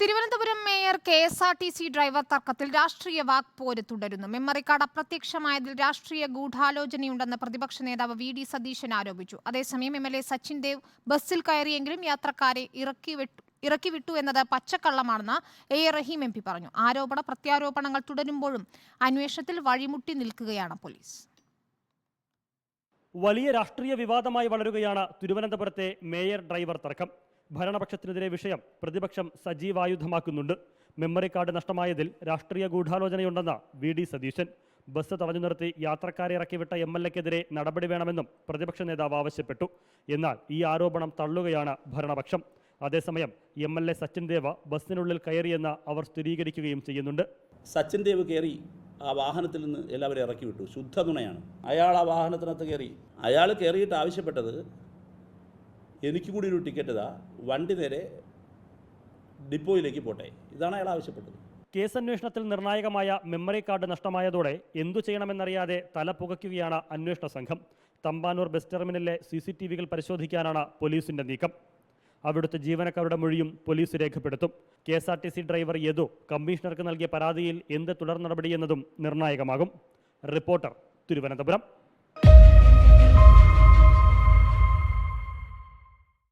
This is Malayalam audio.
Thiruvananthapuram mayor K S R T C driver തർക്കത്തിൽ രാഷ്ട്രീയ വാക്പോര് തുടരുന്നു. മെമ്മറി കാർഡ് അപ്രത്യക്ഷമായതിൽ രാഷ്ട്രീയ ഗൂഢാലോചനയുണ്ടെന്ന് പ്രതിപക്ഷ നേതാവ് വി ഡി സതീശൻ ആരോപിച്ചു. അതേസമയം M L A Sachin Dev ബസ്സിൽ കയറിയെങ്കിലും യാത്രക്കാരെ ഇറക്കി ഇറക്കി വിട്ടു എന്നത് പച്ചക്കള്ളമാണെന്ന് എ റഹീം എം പി പറഞ്ഞു. ആരോപണ പ്രത്യാരോപണങ്ങൾ തുടരുമ്പോഴും അന്വേഷണത്തിൽ വഴിമുട്ടി നിൽക്കുകയാണ് പോലീസ്. വലിയ രാഷ്ട്രീയ വിവാദമായി വളരുകയാണ് തിരുവനന്തപുരത്തെ മേയർ ഡ്രൈവർ തർക്കം. ഭരണപക്ഷത്തിനെതിരെ വിഷയം പ്രതിപക്ഷം സജീവായുധമാക്കുന്നുണ്ട്. മെമ്മറി കാർഡ് നഷ്ടമായതിൽ രാഷ്ട്രീയ ഗൂഢാലോചനയുണ്ടെന്ന വി ഡി സതീശൻ. ബസ് തടഞ്ഞു നിർത്തി യാത്രക്കാരെ ഇറക്കിവിട്ട എം എൽ എക്കെതിരെ നടപടി വേണമെന്നും പ്രതിപക്ഷ നേതാവ് ആവശ്യപ്പെട്ടു. എന്നാൽ ഈ ആരോപണം തള്ളുകയാണ് ഭരണപക്ഷം. അതേസമയം M L A Sachin Dev ബസ്സിനുള്ളിൽ കയറിയെന്ന് അവർ സ്ഥിരീകരിക്കുകയും ചെയ്യുന്നുണ്ട്. സച്ചിൻ ദേവ് കയറി ആ വാഹനത്തിൽ നിന്ന് എല്ലാവരും ഇറക്കി വിട്ടു ശുദ്ധ തുണയാണ്. അയാൾ ആ വാഹനത്തിനകത്ത് കയറി. അയാൾ കയറിയിട്ട് ആവശ്യപ്പെട്ടത് എനിക്കും കൂടി ഒരു ടിക്കറ്റ് ഇതാ. വണ്ടി നേരെ ഡിപ്പോയിലേക്ക് പോട്ടെ. ഇതാണ് അയാൾ ആവശ്യപ്പെട്ടത്. കേസ് അന്വേഷണത്തിൽ നിർണായകമായ മെമ്മറി കാർഡ് നഷ്ടമായതോടെ എന്തു ചെയ്യണമെന്നറിയാതെ തല പുകയ്ക്കുകയാണ് അന്വേഷണ സംഘം. തമ്പാനൂർ ബസ് ടെർമിനലിലെ സി സി ടി വികൾ പരിശോധിക്കാനാണ് പോലീസിന്റെ നീക്കം. അവിടുത്തെ ജീവനക്കാരുടെ മൊഴിയും പോലീസ് രേഖപ്പെടുത്തും. K S R T C driver Yadu കമ്മീഷണർക്ക് നൽകിയ പരാതിയിൽ എന്ത് തുടർ നടപടിയെന്നതും നിർണായകമാകും. റിപ്പോർട്ടർ തിരുവനന്തപുരം.